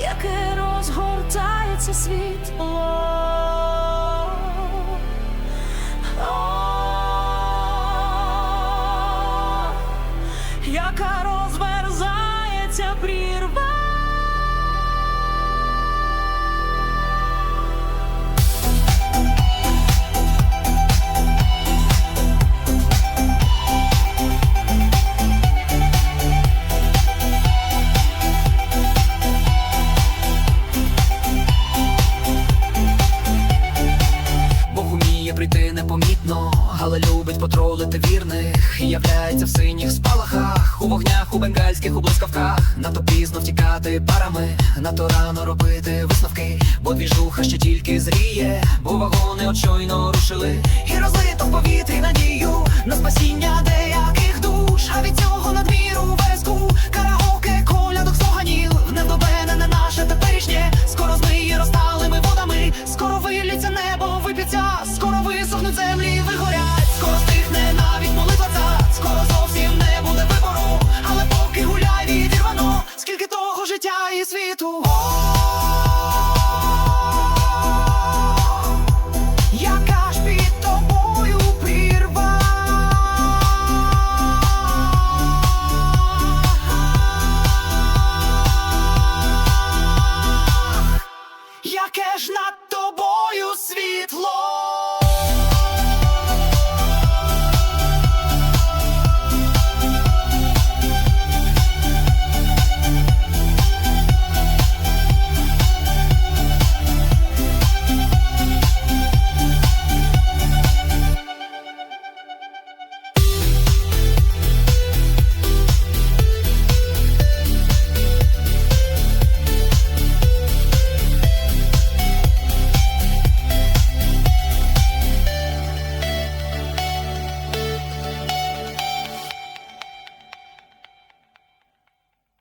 яке розгортається світло. Яка розверзається прірва. любить потролити вірних, І являється в синіх спалахах, у вогнях, у бенгальських, у блискавках, Нато пізно втікати парами, Нато рано робити висновки, бо двіжуха ще тільки зріє, бо вагони от щойно рушили, і розлито в повітрі надію на спасіння деяких душ, а від цього надміру вереску караоке колядок споганіл, не до мене, не наше теперішнє, скоро змиє розталими водами, скоро виліться небо, вип'ється, скоро.